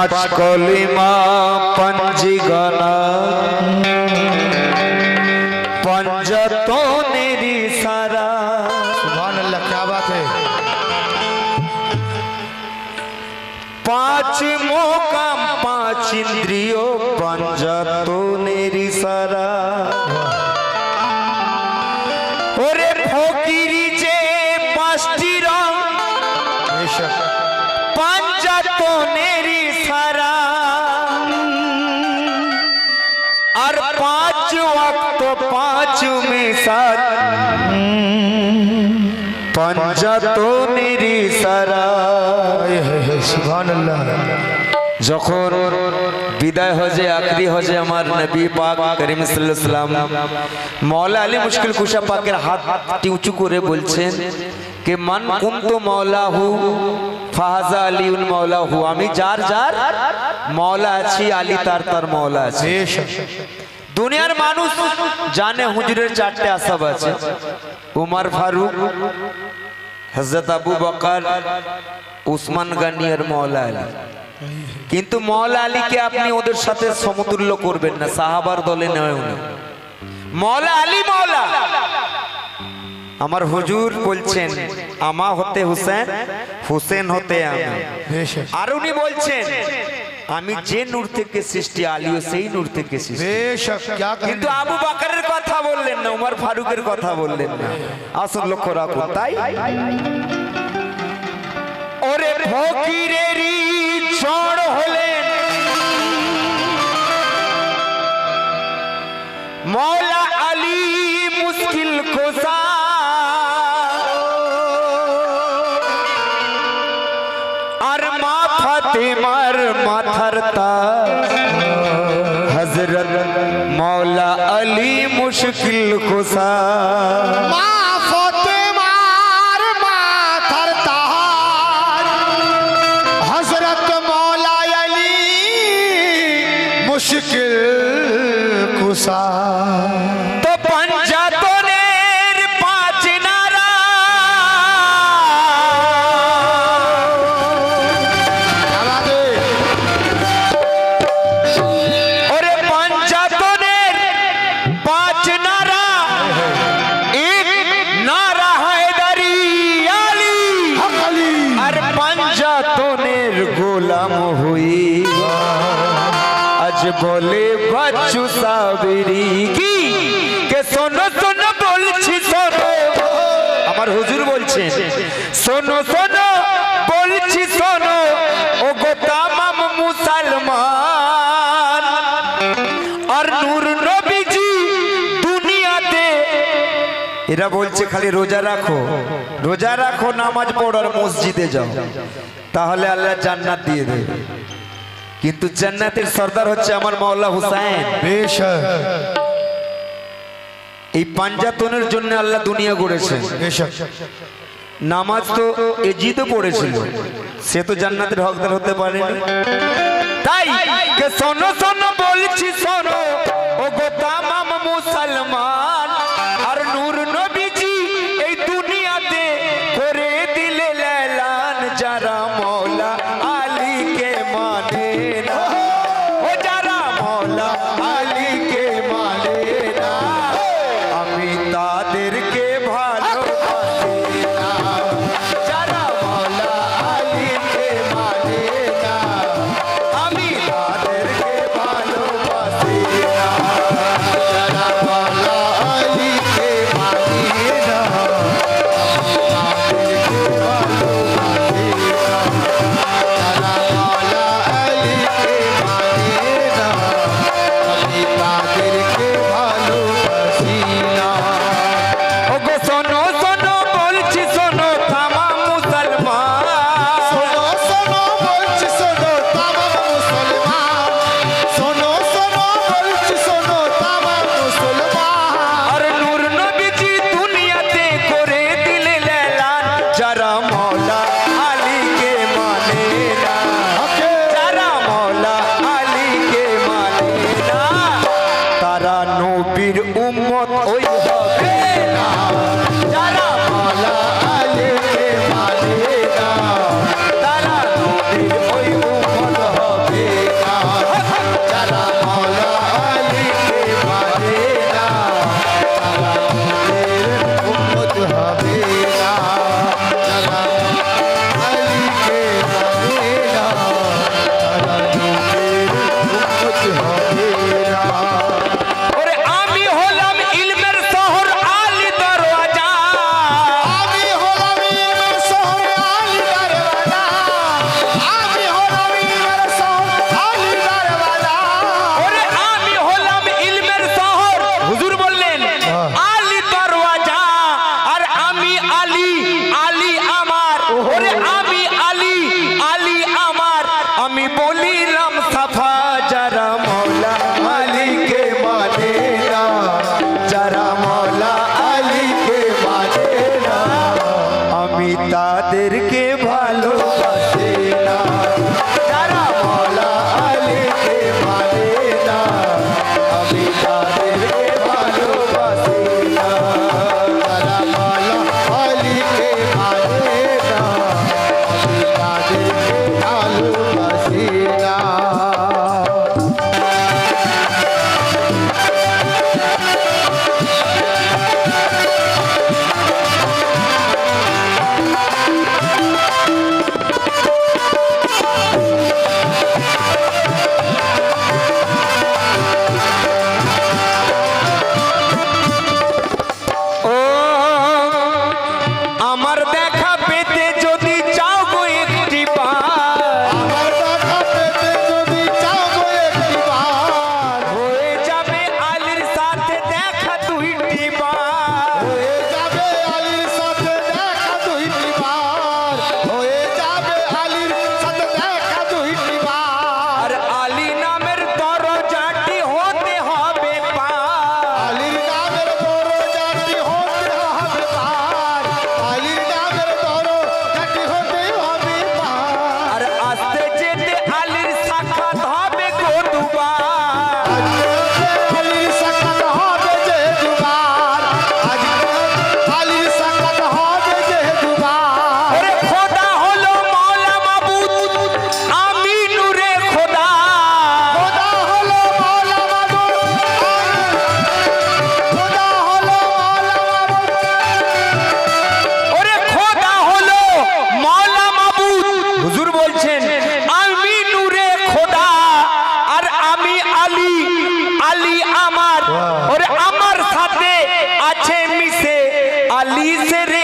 પાંચ કોલીમાં પંજી ગણ પંજ તો નેરી સારા. સુભાન અલ્લાહ ક્યા પાંચ મોકામ પાંચ ઇન્દ્રિયો যখন বিদায় হজে হজে আমার নবী পাক করিম সাল্লাম মৌলা আলী মুশকিল কুশা পাকের হাতটি উঁচু করে বলছেন কে মান কুন্তু মৌলাহু ফাহাজা আলী উল মৌলাহু আমি যার যার মৌলা আছি আলী তার তার মৌলা আছে। দুনিয়ার মানুষ জানে হুজুরের চারটে আসাব আছে। উমার ফারুক হজরত আবু বকর উসমান গানিয়ার মৌলা আলী। কিন্তু মৌলা আলীকে আপনি ওদের সাথে সমতুল্য করবেন না সাহাবার দলে নয় না মৌলা আলী মৌলা আমার হুজুর বলছেন আমা হতে হুসেন হুসেন হতে আমি। আর উনি বলছেন আমি যে নূর থেকে সৃষ্টি আলিও সেই নূর থেকে সৃষ্টি। কিন্তু আবু বাকারের কথা বললেন না উমার ফারুকের কথা বললেন না। আসল লক্ষ্য রাখো তাই? ওরে ফকিরেরই চড় হলেন। মৌলা আলী মুশকিল খোসা মাথার তাজ হজরত মৌলা আলী মুশকিল শোনো শোনো বলছি শোনো ও গো তামাম মুসলমান আর নূর নবীজি দুনিয়াতে এরা বলছে খালি রোজা রাখো রোজা রাখো নামাজ পড়ো আর মসজিদে যাও তাহলে আল্লাহ জান্নাত দিয়ে দেবে। কিন্তু জান্নাতের সর্দার হচ্ছে আমার মাওলা হুসাইন। বেশক এই পাঞ্জাতনের জন্য আল্লাহ দুনিয়া গড়েছে। নামাজ তো এজিদও পড়েছিল। সে তো জান্নাতের হকদার হতে পারেনি। তাই শোনো শোনো বলছি শোনো। আলী সে রে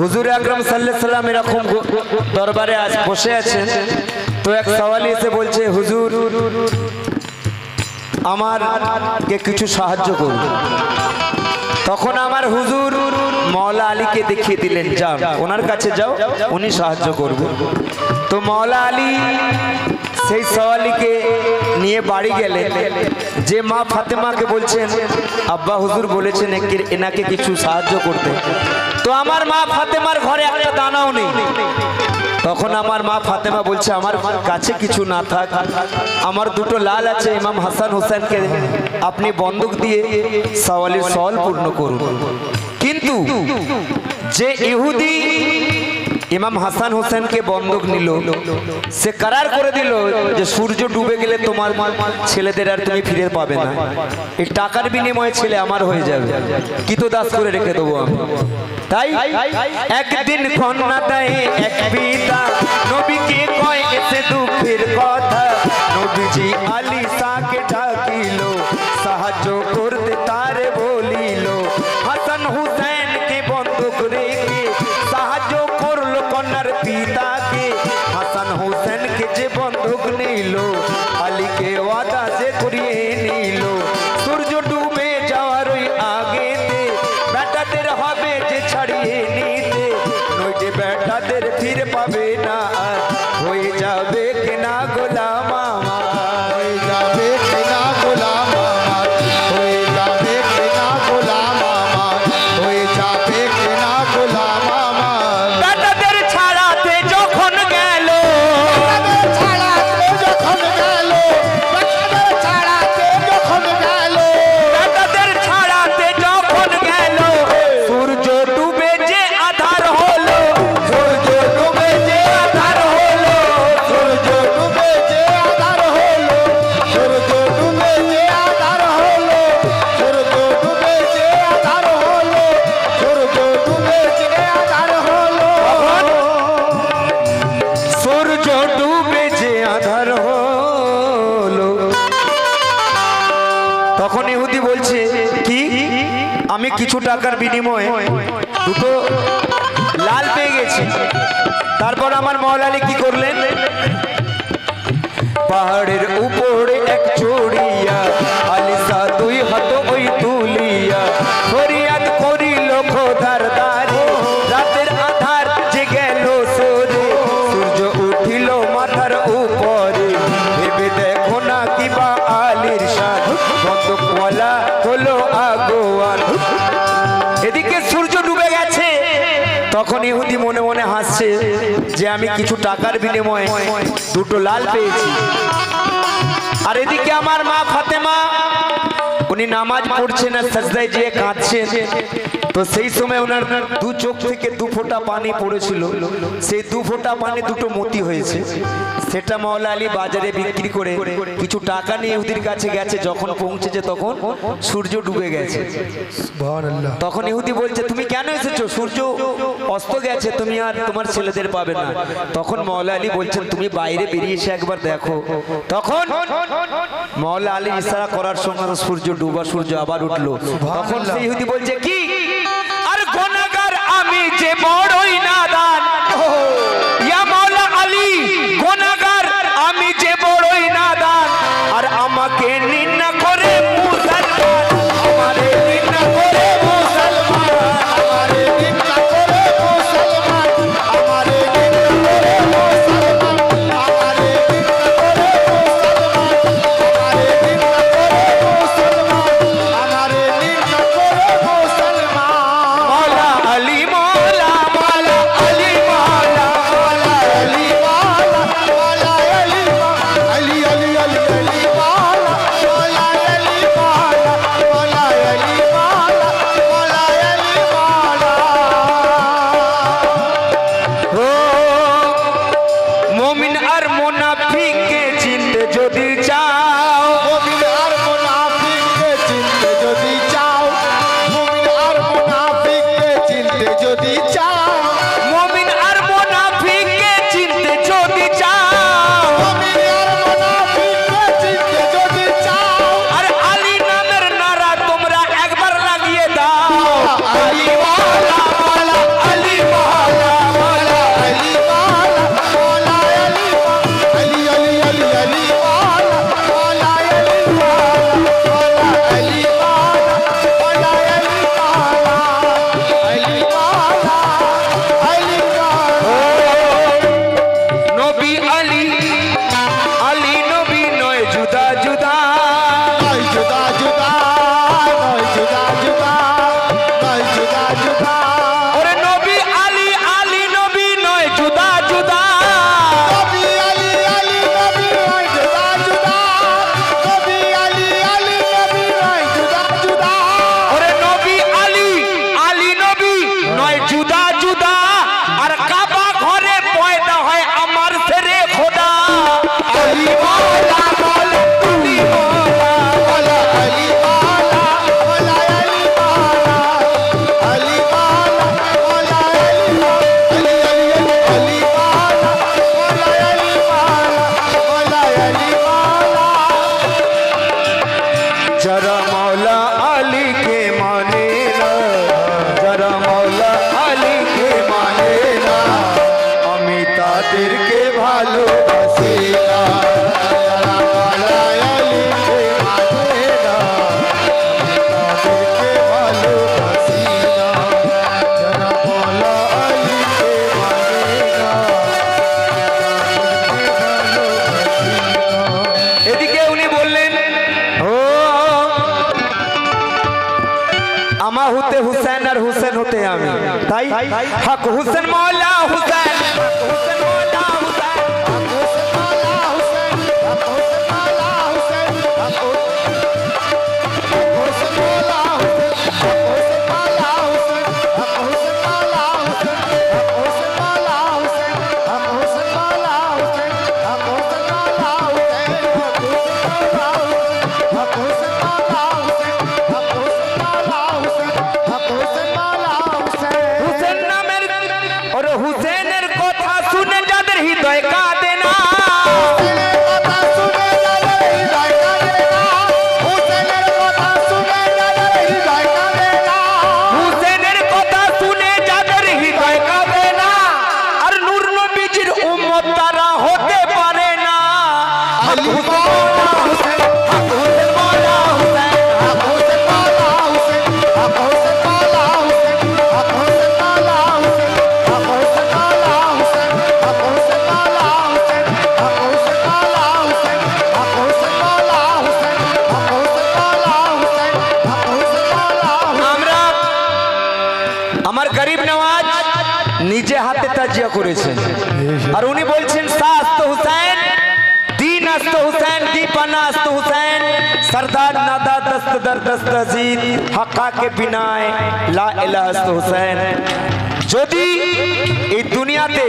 হুজুর আকরম সাল্লাহ সাল্লাম এরকম দরবারে আজ বসে আছেন। তো এক সওয়ালি এসে বলছে, হুজুর, আমার কিছু সাহায্য করুন। তখন আমার হুজুর মৌলা আলীকে দেখিয়ে দিলেন যাও ওনার কাছে যাও, উনি সাহায্য করবে। তো মৌলা আলী সেই সওয়ালিকে নিয়ে বাড়ি গেলেন। যে মা ফাতেমাকে বলছেন, আব্বা হুজুর বলেছেন এনাকে কিছু সাহায্য করতে। তো আমার মা ফাতেমার ঘরে একটা দানাও নেই। তখন আমার মা ফাতেমা বলছে, আমার কাছে কিছু না থাক। আমার দুটো লাল আছে, ইমাম হাসান হোসেনকে আপনি বন্দুক দিয়ে সওয়ালের সওয়াল পূর্ণ করুন। কিন্তু যে ইহুদি ইমাম হাসান হোসেনকে বন্ধক নিল। সে কারার করে দিল যে সূর্য ডুবে গেলে তোমার ছেলেদের আর তুমি ফিরে পাবে না। এই টাকার বিনিময়ে ছেলে আমার হয়ে যাবে। কি তো দাস করে রেখে দেবো আমি। তাই একদিন এক পিতা। নবীকে কয়, এসে দুঃখের কথা। নবীজি আলী বেটাদের ফিরে পাবে না। আমি কিছু টাকার বিনিময়ে দুটো লাল পেয়ে গেছি। তারপর আমার মহলালি কি করলেন? পাহাড়ের উপরে এক চড়িয়া, আলিসা দুই হাত ওই তুলিয়া, ফরিয়াদ করিল খোদার দারে রাতের আধার যে গেল সরে, সূর্য উঠিল মাথার উপরে। ভেবে দেখো না কিবা আলির সাদ বন্দুকওয়ালা হলো তখন ইহুদি মনে মনে হাসছে যে আমি কিছু টাকার বিনিময়ে দুটো লাল পেয়েছি। আর এদিকে আমার মা ফাতেমা, উনি নামাজ পড়ছেন আর সাজদায় যেয়ে কাঁদছেন। তো সেই সময় ওনার দু চোখ থেকে দু ফোঁটা পানি পড়েছিল। সেই দু ফোঁটা পানি দুটো মতি হয়েছে। সেটা মাওলা আলী বাজারে বিক্রি করে কিছু টাকা নিয়ে ইহুদির কাছে গেছে। যখন পৌঁছেছে তখন সূর্য ডুবে গেছে। তখন ইহুদি বলছে তুমি কেন এসেছ? সূর্য অস্ত গেছে তুমি আর তোমার ছেলেদের পাবে না। তখন মৌলা আলী বলছেন তুমি বাইরে বেরিয়ে এসে একবার দেখো। তখন মৌলা আলী ইশারা করার সঙ্গে সূর্য ডুবা সূর্য আবার উঠল। তখন সেই ইহুদি বলছে কি? আমি যে বড়ই নাদান ভাই হক হোসেন মাওলানা ஆ নিজে হাতে তাজিয়া করেছেন। আর উনি বলছেন সাস্ত হোসেন দিন আস্ত হোসেন দীপানা আস্ত হোসেন सरदार नादा दस्त दर दस्त अजीत हका के बिना ला इलाह हुसैन जो भी दुनिया ते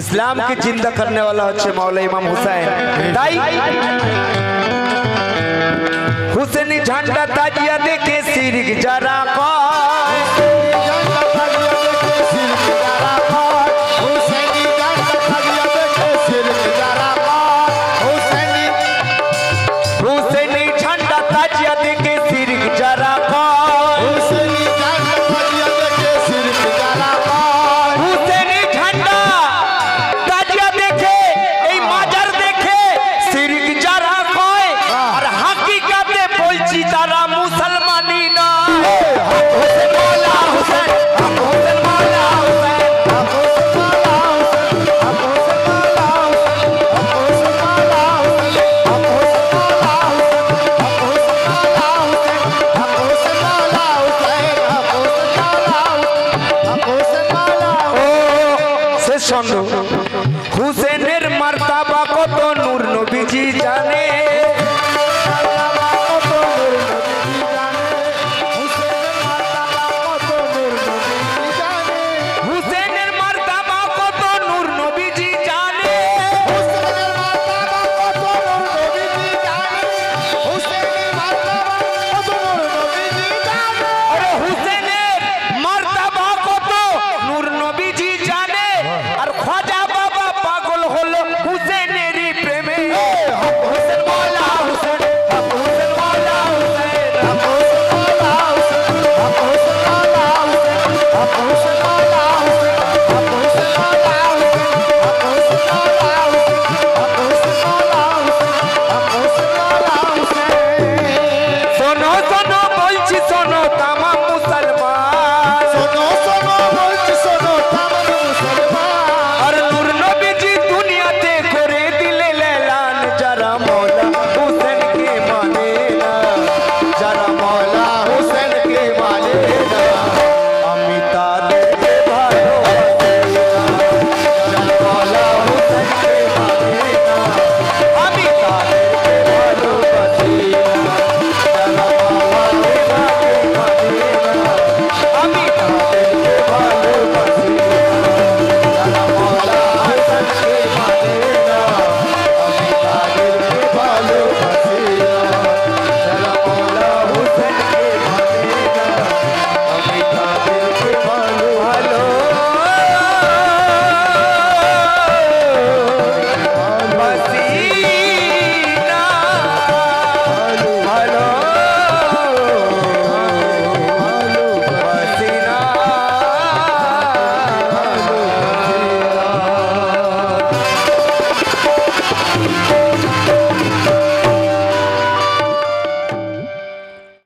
इस्लाम के ज़िंदा करने वाला अच्छे मौल इमाम हुसैन दाई हुसैनी झंडा ताजिया दे सिर गिजारा को হুসেনের মার্তাবা কত নূর নবীজি জানে।